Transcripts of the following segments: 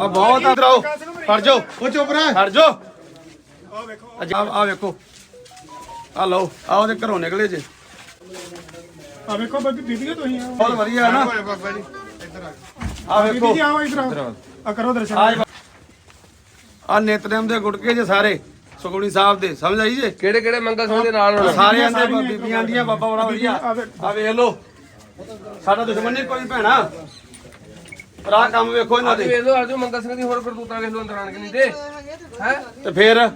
ਆ ਬਹੁਤ ਆ। ਇਧਰ ਆਓ। ਹਟ ਜਾਓ। ਉਹ ਚੁੱਪ ਰਹਿ। ਹਟ ਜਾਓ। ਆ ਆ ਵੇਖੋ। ਆ ਲਓ ਆ ਉਹਦੇ ਘਰੋਂ ਨਿਕਲੇ ਜੇ। ਆ ਵੇਖੋ ਬੱਬੀ ਬੀਬੀਆਂ ਤੁਸੀਂ? ਆ ਬਹੁਤ ਵਧੀਆ ਹੈ ਨਾ। ਬਾਬਾ ਜੀ ਇੱਧਰ ਆ। ਆ ਵੇਖੋ। ਬੀਬੀ ਜੀ ਆਓ। ਇਧਰ ਆਓ। ਆ ਕਰੋ ਦਰਸ਼ਨ। ਆ ਆ ਨਿਤਨੇਮ ਦੇ ਗੁਟਕੇ ਜੇ ਸਾਰੇ ਸੁਖਮਨੀ ਸਾਹਿਬ ਦੇ। ਸਮਝ ਆਈ ਜੇ? ਕਿਹੜੇ ਕਿਹੜੇ ਮੰਗਲ ਸਿੰਘ ਦੇ ਨਾਲ। ਹੋਣਾ ਸਾਰਿਆਂ ਦੇ ਬੀਬੀਆਂ ਦੀਆਂ ਬਾਬਾ ਬੜਾ ਵਧੀਆ। ਆ ਵੇਖ ਲਓ। ਸਾਡਾ ਦੁਸ਼ਮਣ ਨਹੀਂ ਕੋਈ ਭੈਣਾ। ਪਰ ਆਹ ਕੰਮ ਵੇਖੋ ਇਹਨਾਂ ਦੇ। ਵੇਖ ਲਓ ਅੱਜ ਮੰਗਲ ਸਿੰਘ ਦੀ ਹੋਰ ਕਰਤੂਤਾਂ ਵੇਖ ਲਓ ਅੰਦਰ ਆਣ ਕੇ ਨਹੀਂ ਦੇ ਹੈ? ਤੇ ਫੇਰ?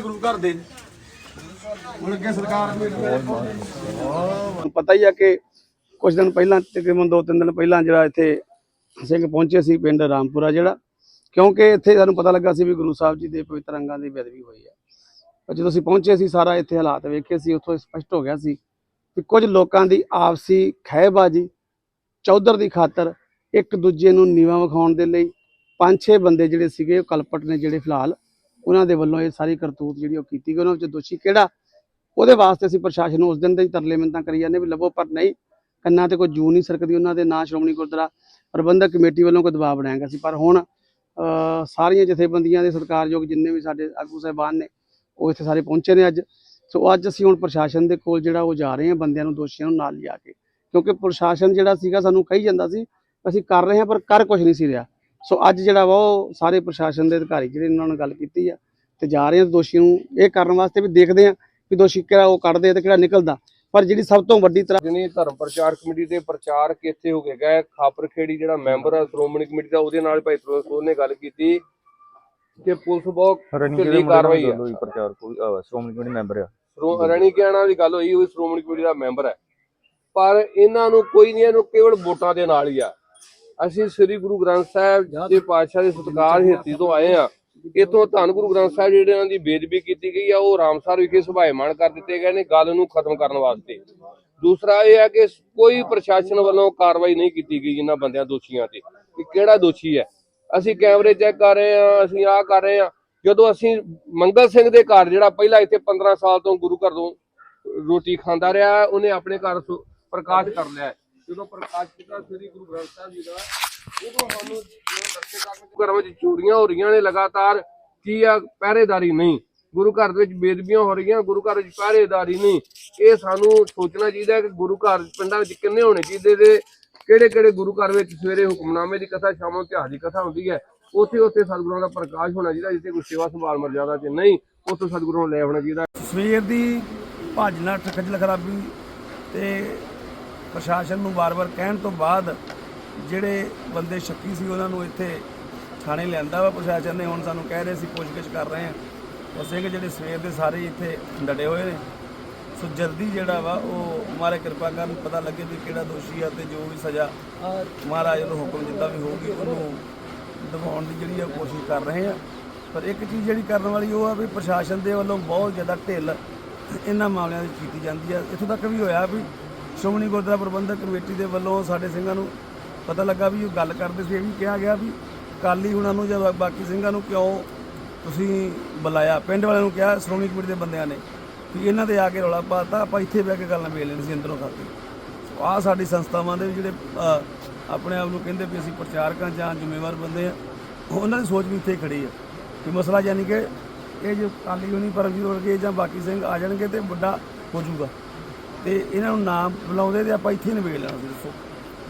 ਗੁਰੂ ਘਰ ਦੇ ਹੁਣ ਅੱਗੇ ਸਰਕਾਰ ਨੂੰ ਪਤਾ ਹੀ ਆ ਕਿ ਕੁਝ ਦਿਨ ਪਹਿਲਾਂ ਤਕਰੀਬਨ ਦੋ ਤਿੰਨ ਦਿਨ ਪਹਿਲਾਂ ਜਿਹੜਾ ਇੱਥੇ ਸਿੰਘ ਪਹੁੰਚੇ ਸੀ ਪਿੰਡ ਰਾਮਪੁਰਾ ਜਿਹੜਾ ਕਿਉਂਕਿ ਇੱਥੇ ਸਾਨੂੰ ਪਤਾ ਲੱਗਾ ਸੀ ਵੀ ਗੁਰੂ ਸਾਹਿਬ ਜੀ ਦੇ ਪਵਿੱਤਰ ਅੰਗਾਂ ਦੀ ਬੇਦਬੀ ਹੋਈ ਹੈ। ਪਰ ਜਦੋਂ ਅਸੀਂ ਪਹੁੰਚੇ ਸੀ ਸਾਰਾ ਇੱਥੇ ਹਾਲਾਤ ਵੇਖੇ ਸੀ ਉੱਥੋਂ ਸਪਸ਼ਟ ਹੋ ਗਿਆ ਸੀ ਕਿ ਕੁਝ ਲੋਕਾਂ ਦੀ ਆਪਸੀ ਖਹਿਬਾਜੀ ਚੌਧਰ ਦੀ ਖਾਤਰ ਇੱਕ ਦੂਜੇ ਨੂੰ ਨੀਵਾ ਵਿਖਾਉਣ ਦੇ ਲਈ ਪੰਜ ਛੇ ਬੰਦੇ ਜਿਹੜੇ ਸੀਗੇ ਉਹ ਕਲਪਟ ਨੇ ਜਿਹੜੇ ਫਿਲਹਾਲ ਉਹਨਾਂ ਦੇ ਵੱਲੋਂ ਇਹ ਸਾਰੀ ਕਰਤੂਤ ਜਿਹੜੀ ਉਹ ਕੀਤੀ ਗਈ, ਉਹਨਾਂ ਵਿੱਚ ਦੋਸ਼ੀ ਕਿਹੜਾ? ਉਹਦੇ ਵਾਸਤੇ ਅਸੀਂ ਪ੍ਰਸ਼ਾਸਨ ਨੂੰ ਉਸ ਦਿਨ ਦੇ ਹੀ ਤਰਲੇ ਮਿੰਤਾਂ ਕਰੀ ਜਾਂਦੇ ਵੀ ਲੱਭੋ ਪਰ ਨਹੀਂ, ਕੰਨਾਂ ਤੇ ਕੋਈ ਜੂ ਨਹੀਂ ਸਰਕਦੀ, ਉਹਨਾਂ ਦੇ ਨਾਂ ਸ਼੍ਰੋਮਣੀ ਗੁਰਦੁਆਰਾ ਪ੍ਰਬੰਧਕ ਕਮੇਟੀ ਵੱਲੋਂ ਕੋਈ ਦਬਾਅ ਬਣਾਇਆ ਗਿਆ ਸੀ, ਪਰ ਹੁਣ ਸਾਰੀਆਂ ਜਥੇਬੰਦੀਆਂ ਦੇ ਸਤਿਕਾਰਯੋਗ ਜਿੰਨੇ ਵੀ ਸਾਡੇ ਆਗੂ ਸਾਹਿਬਾਨ ਨੇ, ਉਹ ਇੱਥੇ ਸਾਰੇ ਪਹੁੰਚੇ ਨੇ ਅੱਜ। ਸੋ ਅੱਜ ਅਸੀਂ ਹੁਣ ਪ੍ਰਸ਼ਾਸਨ ਦੇ ਕੋਲ ਜਿਹੜਾ ਉਹ ਜਾ ਰਹੇ ਹਾਂ, ਬੰਦਿਆਂ ਨੂੰ, ਦੋਸ਼ੀਆਂ ਨੂੰ ਨਾਲ ਲਿਆ ਕੇ। ਕਿਉਂਕਿ ਪ੍ਰਸ਼ਾਸਨ ਜਿਹੜਾ ਸੀਗਾ ਸਾਨੂੰ ਕਹੀ ਜਾਂਦਾ ਸੀ, ਅਸੀਂ ਕਰ ਰਹੇ ਹਾਂ, ਪਰ ਕਰ ਕੁਝ ਨਹੀਂ ਸੀ ਰਿਹਾ। ਸੋ ਅੱਜ ਜਿਹੜਾ ਵਾ ਉਹ ਸਾਰੇ ਪ੍ਰਸ਼ਾਸਨ ਦੇ ਅਧਿਕਾਰੀ ਜਿਹੜੇ ਉਹਨਾਂ ਨਾਲ ਗੱਲ ਕੀਤੀ ਆ, ਤੇ ਜਾ ਰਹੇ ਹਾਂ ਦੋਸ਼ੀ ਨੂੰ ਇਹ ਕਰਨ ਵਾਸਤੇ ਵੀ ਦੇਖਦੇ ਹਾਂ ਕਿ ਦੋਸ਼ੀ ਕਿਹੜਾ ਉਹ ਕੱਢਦੇ ਆ ਤੇ ਕਿਹੜਾ ਨਿਕਲਦਾ। ਪਰ ਜਿਹੜੀ ਸਭ ਤੋਂ ਵੱਡੀ ਤਰ੍ਹਾਂ ਜਿਹਨੇ ਧਰਮ ਪ੍ਰਚਾਰ ਕਮੇਟੀ ਦੇ ਪ੍ਰਚਾਰਕ ਇੱਥੇ ਹੋ ਕੇ ਗਏ ਖਾਪਰ ਜਿਹੜਾ ਮੈਂਬਰ ਆ, ਸ਼੍ਰੋਮਣੀ ਕਮੇਟੀ ਦਾ, ਉਹਦੇ ਨਾਲ ਭਾਈ ਫਿਰੋਜ਼ ਨੇ ਗੱਲ ਕੀਤੀ। ਕਿ ਪੁਲਿਸ ਬਹੁਤ ਢਿੱਲੀ ਕਾਰਵਾਈ ਆ ਪ੍ਰਚਾਰ ਕੋਈ ਸ਼੍ਰੋਮਣੀ ਕਮੇਟੀ ਮੈਂਬਰ ਆ। ਰਣੀ ਕਿਆਣਾ ਦੀ ਗੱਲ ਹੋਈ ਉਹ ਸ਼੍ਰੋਮਣੀ ਕਮੇਟੀ ਦਾ ਮੈਂਬਰ ਹੈ। ਪਰ ਇਹਨਾਂ ਨੂੰ ਕੋਈ ਨਹੀਂ ਇਹਨੂੰ ਕੇਵਲ ਵੋਟਾਂ ਦੇ ਨਾਲ ਹੀ ਆ। ਅਸੀਂ ਸ੍ਰੀ ਗੁਰੂ ਗ੍ਰੰਥ ਸਾਹਿਬ ਦੇ ਪਾਤਸ਼ਾਹ ਦੇ ਸਤਿਕਾਰ ਹੇਤੀ ਤੋਂ ਆਏ ਆ ਇਥੋਂ ਧੰਨ ਗੁਰੂ ਗ੍ਰੰਥ ਸਾਹਿਬ ਜਿਹੜੇ ਇਹਨਾਂ ਦੀ ਬੇਦਬੀ ਕੀਤੀ ਗਈ ਆ ਉਹ ਰਾਮਸਰ ਵਿਖੇ ਸੁਭਾਏਮਾਨ ਕਰ ਦਿੱਤੇ ਗਏ ਨੇ ਗੱਲ ਨੂੰ ਖਤਮ ਕਰਨ ਵਾਸਤੇ। ਦੂਸਰਾ ਇਹ ਹੈ ਕਿ ਕੋਈ ਪ੍ਰਸ਼ਾਸਨ ਵੱਲੋਂ ਕਾਰਵਾਈ ਨਹੀਂ ਕੀਤੀ ਗਈ ਇਹਨਾਂ ਬੰਦਿਆਂ ਦੋਸ਼ੀਆਂ ਤੇ ਕਿ ਕਿਹੜਾ ਦੋਸ਼ੀ ਹੈ? ਅਸੀਂ ਕੈਮਰੇ ਚੈੱਕ ਕਰ ਰਹੇ ਆ ਅਸੀਂ ਆਹ ਕਰ ਰਹੇ ਆ ਜਦੋਂ ਅਸੀਂ ਮੰਗਲ ਸਿੰਘ ਦੇ ਘਰ, ਜਿਹੜਾ ਪਹਿਲਾਂ ਇੱਥੇ 15 ਸਾਲ ਤੋਂ ਗੁਰੂ ਘਰ ਤੋਂ ਰੋਟੀ ਖਾਂਦਾ ਰਿਹਾ, ਉਹਨੇ ਆਪਣੇ ਘਰ ਪ੍ਰਕਾਸ਼ ਕਰ ਲਿਆ। ਜਦੋਂ ਪ੍ਰਕਾਸ਼ ਕੀਤਾ, ਸ੍ਰੀ ਗੁਰੂ ਗ੍ਰੰਥ ਸਾਹਿਬ ਜੀ ਦਾ, ਉਦੋਂ ਸਾਨੂੰ ਘਰਾਂ ਵਿੱਚ ਚੋਰੀਆਂ ਹੋ ਰਹੀਆਂ ਨੇ ਲਗਾਤਾਰ, ਕੀ ਆ, ਪਹਿਰੇਦਾਰੀ ਨਹੀਂ। ਗੁਰੂ ਘਰ ਦੇ ਵਿੱਚ ਬੇਦਬੀਆਂ ਹੋ ਰਹੀਆਂ, ਗੁਰੂ ਘਰ ਵਿੱਚ ਪਹਿਰੇਦਾਰੀ ਨਹੀਂ। ਇਹ ਸਾਨੂੰ ਸੋਚਣਾ ਚਾਹੀਦਾ ਕਿ ਗੁਰੂ ਘਰ ਪਿੰਡਾਂ ਵਿੱਚ ਕਿੰਨੇ ਹੋਣੇ ਚਾਹੀਦੇ ਤੇ ਕਿਹੜੇ ਕਿਹੜੇ ਗੁਰੂ ਘਰ ਵਿੱਚ ਸਵੇਰੇ ਹੁਕਮਨਾਮੇ ਦੀ ਕਥਾ, ਸ਼ਾਮੋਂ ਇਤਿਹਾਸ ਦੀ ਕਥਾ ਹੁੰਦੀ ਹੈ, ਉੱਥੇ ਉੱਥੇ ਸਤਿਗੁਰਾਂ ਦਾ ਪ੍ਰਕਾਸ਼ ਹੋਣਾ ਚਾਹੀਦਾ, ਜਿੱਥੇ ਕੋਈ ਸੇਵਾ ਸੰਭਾਲ ਮਰਜ਼ਾਦਾ ਤੇ ਨਹੀਂ, ਉੱਥੇ ਸਤਿਗੁਰਾਂ ਲੈ ਆਉਣਾ ਚਾਹੀਦਾ। ਸਵੇਰ ਦੀ ਭੱਜ ਨੱਠ, ਖੱਜਲ ਖਰਾਬੀ ਤੇ ਪ੍ਰਸ਼ਾਸਨ ਨੂੰ ਵਾਰ-ਵਾਰ ਕਹਿਣ ਤੋਂ ਬਾਅਦ ਜਿਹੜੇ ਬੰਦੇ ਸ਼ੱਕੀ ਸੀ, ਉਹਨਾਂ ਨੂੰ ਇੱਥੇ ਥਾਣੇ ਲਿਆਂਦਾ ਵਾ ਪ੍ਰਸ਼ਾਸਨ ਨੇ। ਹੁਣ ਸਾਨੂੰ ਕਹਿ ਰਹੇ ਸੀ, ਪੁੱਛਗਿੱਛ ਕਰ ਰਹੇ ਆ ਉਹ ਸਿੰਘ ਜਿਹੜੇ ਸਵੇਰ ਦੇ ਸਾਰੇ ਇੱਥੇ ਡਟੇ ਹੋਏ ਨੇ। ਸੋ ਜਲਦੀ ਜਿਹੜਾ ਵਾ ਉਹ ਮਾਰੇ ਕਿਰਪਾ ਕਰਨ ਪਤਾ ਲੱਗੇ ਵੀ ਕਿਹੜਾ ਦੋਸ਼ੀ ਆ ਤੇ ਜੋ ਵੀ ਸਜ਼ਾ ਮਹਾਰਾਜ ਨੂੰ ਹੁਕਮ ਜਿੱਦਾਂ ਵੀ ਹੋਊਗੀ ਉਹਨੂੰ ਦਿਵਾਉਣ ਦੀ ਜਿਹੜੀ ਆ ਕੋਸ਼ਿਸ਼ ਕਰ ਰਹੇ ਆ। ਪਰ ਇੱਕ ਚੀਜ਼ ਜਿਹੜੀ ਕਰਨ ਵਾਲੀ ਉਹ ਆ ਵੀ ਪ੍ਰਸ਼ਾਸਨ ਦੇ ਵੱਲੋਂ ਬਹੁਤ ਜ਼ਿਆਦਾ ਢਿੱਲ ਇਹਨਾਂ ਮਾਮਲਿਆਂ ਦੀ ਕੀਤੀ ਜਾਂਦੀ ਆ। ਇੱਥੋਂ ਤੱਕ ਵੀ ਹੋਇਆ ਵੀ ਸ਼੍ਰੋਮਣੀ ਗੁਰਦੁਆਰਾ ਪ੍ਰਬੰਧਕ ਕਮੇਟੀ ਦੇ ਵੱਲੋਂ ਸਾਡੇ ਸਿੰਘਾਂ ਨੂੰ ਪਤਾ ਲੱਗਾ ਵੀ ਉਹ ਗੱਲ ਕਰਦੇ ਸੀ, ਇਹ ਵੀ ਕਿਹਾ ਗਿਆ ਵੀ ਕਾਲੀ ਉਹਨਾਂ ਨੂੰ ਜਾਂ ਬਾਕੀ ਸਿੰਘਾਂ ਨੂੰ ਕਿਉਂ ਤੁਸੀਂ ਬੁਲਾਇਆ? ਪਿੰਡ ਵਾਲਿਆਂ ਨੂੰ ਕਿਹਾ, ਸ਼੍ਰੋਮਣੀ ਕਮੇਟੀ ਦੇ ਬੰਦਿਆਂ ਨੇ। ਵੀ ਇਹਨਾਂ ਦੇ ਆ ਕੇ ਰੌਲਾ ਪਾਤਾ, ਆਪਾਂ ਇੱਥੇ ਬਹਿ ਕੇ ਗੱਲਾਂ ਵੇਚ ਲੈਣੀ ਸੀ ਅੰਦਰੋਂ ਖਾਤੇ ਆਹ ਸਾਡੀ ਸੰਸਥਾਵਾਂ ਦੇ ਵੀ ਜਿਹੜੇ ਆਪਣੇ ਆਪ ਨੂੰ ਕਹਿੰਦੇ ਵੀ ਅਸੀਂ ਪ੍ਰਚਾਰਕਾਂ ਜਾਂ ਜ਼ਿੰਮੇਵਾਰ ਬੰਦੇ ਆ, ਉਹਨਾਂ ਦੀ ਸੋਚ ਵੀ ਇੱਥੇ ਹੀ ਖੜੀ ਆ। ਕਿ ਮਸਲਾ ਯਾਨੀ ਕਿ ਇਹ ਜੋ ਕਾਲੀ ਹੋਣੀ ਪਰਮਜੀਤ ਵਰਗੇ ਜਾਂ ਬਾਕੀ ਸਿੰਘ ਆ ਜਾਣਗੇ ਤੇ ਵੱਡਾ ਹੋ ਜਾਊਗਾ। ਤੇ ਇਹਨਾਂ ਨੂੰ ਨਾਮ ਬੁਲਾਉਂਦੇ ਤੇ ਆਪਾਂ ਇੱਥੇ ਹੀ ਨਿਬੇੜ ਲੈਣਾ ਸੀ, ਦੱਸੋ।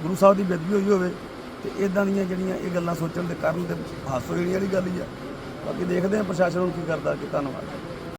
ਗੁਰੂ ਸਾਹਿਬ ਦੀ ਬੇਦਬੀ ਹੋਈ ਹੋਵੇ ਤੇ ਇਦਾਂ ਦੀਆਂ ਜਿਹੜੀਆਂ ਇਹ ਗੱਲਾਂ ਸੋਚਣ ਦੇ ਕਾਰਨ ਤੇ ਹਾਸੋ ਜਿਹੜੀ ਵਾਲੀ ਗੱਲ ਹੀ ਆ। ਬਾਕੀ ਦੇਖਦੇ ਆ ਪ੍ਰਸ਼ਾਸਨ ਨੂੰ ਕੀ ਕਰਦਾ ਕਿ ਧੰਨਵਾਦ।